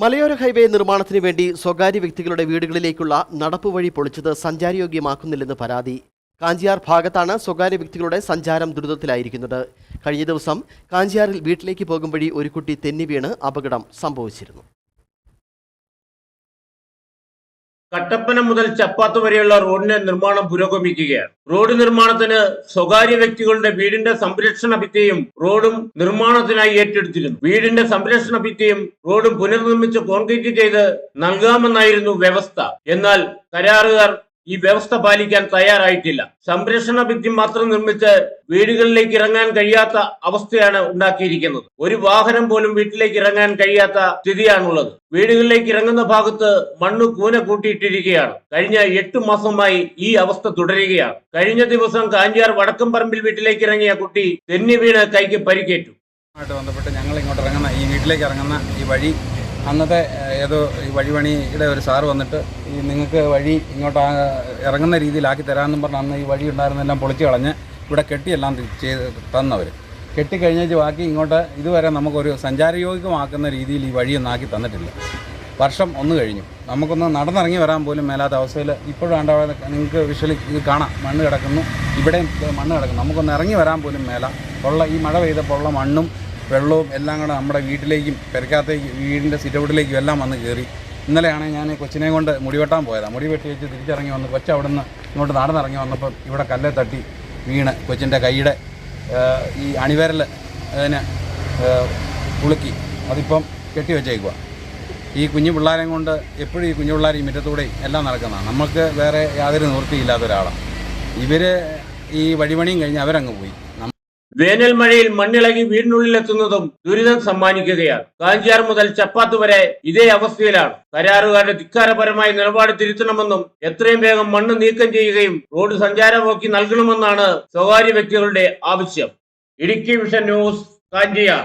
മലയോര ഹൈവേ നിർമ്മാണത്തിന് വേണ്ടി സ്വകാര്യ വ്യക്തികളുടെ വീടുകളിലേക്കുള്ള നടപ്പുവഴി പൊളിച്ചത് സഞ്ചാരയോഗ്യമാക്കുന്നില്ലെന്ന് പരാതി. കാഞ്ചിയാർ ഭാഗത്താണ് സ്വകാര്യ വ്യക്തികളുടെ സഞ്ചാരം ദുരിതത്തിലായിരിക്കുന്നത്. കഴിഞ്ഞ ദിവസം കാഞ്ചിയാറിൽ വീട്ടിലേക്ക് പോകും ഒരു കുട്ടി തെന്നി അപകടം സംഭവിച്ചിരുന്നു. കട്ടപ്പന മുതൽ ചപ്പാത്ത് വരെയുള്ള റോഡിന്റെ നിർമ്മാണം പുരോഗമിക്കുകയാണ്. റോഡ് നിർമ്മാണത്തിന് സ്വകാര്യ വ്യക്തികളുടെ വീടിന്റെ സംരക്ഷണ ഭിത്തിയും റോഡും നിർമ്മാണത്തിനായി ഏറ്റെടുത്തിരുന്നു. വീടിന്റെ സംരക്ഷണ ഭിത്തിയും റോഡും പുനർനിർമ്മിച്ച് കോൺക്രീറ്റ് ചെയ്ത് നൽകാമെന്നായിരുന്നു വ്യവസ്ഥ. എന്നാൽ കരാറുകാർ ഈ വ്യവസ്ഥ പാലിക്കാൻ തയ്യാറായിട്ടില്ല. സംരക്ഷണ ഭിത്തി മാത്രം നിർമ്മിച്ച് വീടുകളിലേക്ക് ഇറങ്ങാൻ കഴിയാത്ത അവസ്ഥയാണ് ഉണ്ടാക്കിയിരിക്കുന്നത്. ഒരു വാഹനം പോലും വീട്ടിലേക്ക് ഇറങ്ങാൻ കഴിയാത്ത സ്ഥിതിയാണുള്ളത്. വീടുകളിലേക്ക് ഇറങ്ങുന്ന ഭാഗത്ത് മണ്ണ് കൂന കൂട്ടിയിട്ടിരിക്കുകയാണ്. കഴിഞ്ഞ എട്ട് മാസമായി ഈ അവസ്ഥ തുടരുകയാണ്. കഴിഞ്ഞ ദിവസം കാഞ്ചിയാർ വടക്കംപറമ്പിൽ വീട്ടിലേക്ക് ഇറങ്ങിയ കുട്ടി തെന്നി വീണ് കൈക്ക് പരിക്കേറ്റു. ബന്ധപ്പെട്ട് ഞങ്ങൾ ഇങ്ങോട്ട് ഇറങ്ങുന്ന ഈ വീട്ടിലേക്ക് ഇറങ്ങുന്ന ഈ വഴി അന്നത്തെ ഏതോ ഈ വഴിപണിയുടെ ഒരു സാറ് വന്നിട്ട് ഈ നിങ്ങൾക്ക് വഴി ഇങ്ങോട്ട് ഇറങ്ങുന്ന രീതിയിലാക്കി തരാമെന്നും പറഞ്ഞ് അന്ന് ഈ വഴി ഉണ്ടായിരുന്നെല്ലാം പൊളിച്ച് കളഞ്ഞ് ഇവിടെ കെട്ടിയെല്ലാം ചെയ്ത് തന്നവർ കെട്ടിക്കഴിഞ്ഞേച്ച് ബാക്കി ഇങ്ങോട്ട് ഇതുവരെ നമുക്കൊരു സഞ്ചാരയോഗ്യമാക്കുന്ന രീതിയിൽ ഈ വഴിയൊന്നും ആക്കി തന്നിട്ടില്ല. വർഷം ഒന്ന് കഴിഞ്ഞു. നമുക്കൊന്ന് നടന്നിറങ്ങി വരാൻ പോലും മേലാത്ത അവസ്ഥയിൽ ഇപ്പോഴും അവിടെ നിങ്ങൾക്ക് വിഷ്വലി ഇത് കാണാം. മണ്ണ് കിടക്കുന്നു. ഇവിടെയും മണ്ണ് കിടക്കുന്നു. നമുക്കൊന്ന് ഇറങ്ങി വരാൻ പോലും മേല. ഉള്ള ഈ മഴ പെയ്തപ്പോൾ ഉള്ള മണ്ണും വെള്ളവും എല്ലാം കൂടെ നമ്മുടെ വീട്ടിലേക്കും പെരക്കാത്തേക്ക് വീടിന്റെ സിറ്റൗട്ടിലേക്കും എല്ലാം വന്ന് കയറി ഇന്നലെയാണ് ഞാൻ കൊച്ചിനെ കൊണ്ട് മുടി വെട്ടാൻ പോയതാണ് മുടി വെട്ടി വെച്ച് തിരിച്ചിറങ്ങി വന്ന് കൊച്ചു അവിടെ നിന്ന് ഇങ്ങോട്ട് നടന്നിറങ്ങി വന്നപ്പം ഇവിടെ കല്ലെ തട്ടി വീണ് കൊച്ചിന്റെ കൈയുടെ ഈ അണിവരൽ അതിന് കുളുക്കി അതിപ്പം കെട്ടി വെച്ചേക്കുക ഈ കുഞ്ഞു പിള്ളേരെയും കൊണ്ട് എപ്പോഴും ഈ കുഞ്ഞു പിള്ളേർ ഈ മുറ്റത്തൂടെയും എല്ലാം നടക്കുന്നതാണ്. നമുക്ക് വേറെ യാതൊരു നിവൃത്തിയില്ലാത്ത ഒരാളാണ്. ഇവർ ഈ വഴിപണിയും കഴിഞ്ഞ് അവരങ്ങ് പോയി. വേനൽ മഴയിൽ മണ്ണിളകി വീടിനുള്ളിലെത്തുന്നതും ദുരിതം സമ്മാനിക്കുകയാണ്. കാഞ്ചിയാർ മുതൽ ചപ്പാത്ത് വരെ ഇതേ അവസ്ഥയിലാണ്. കരാറുകാരുടെ ധിക്കാരപരമായ നിലപാട് തിരുത്തണമെന്നും എത്രയും വേഗം മണ്ണ് നീക്കം ചെയ്യുകയും റോഡ് സഞ്ചാരമാക്കി നൽകണമെന്നാണ് സ്വകാര്യ വ്യക്തികളുടെ ആവശ്യം. Idukki vision news Kanchiyar.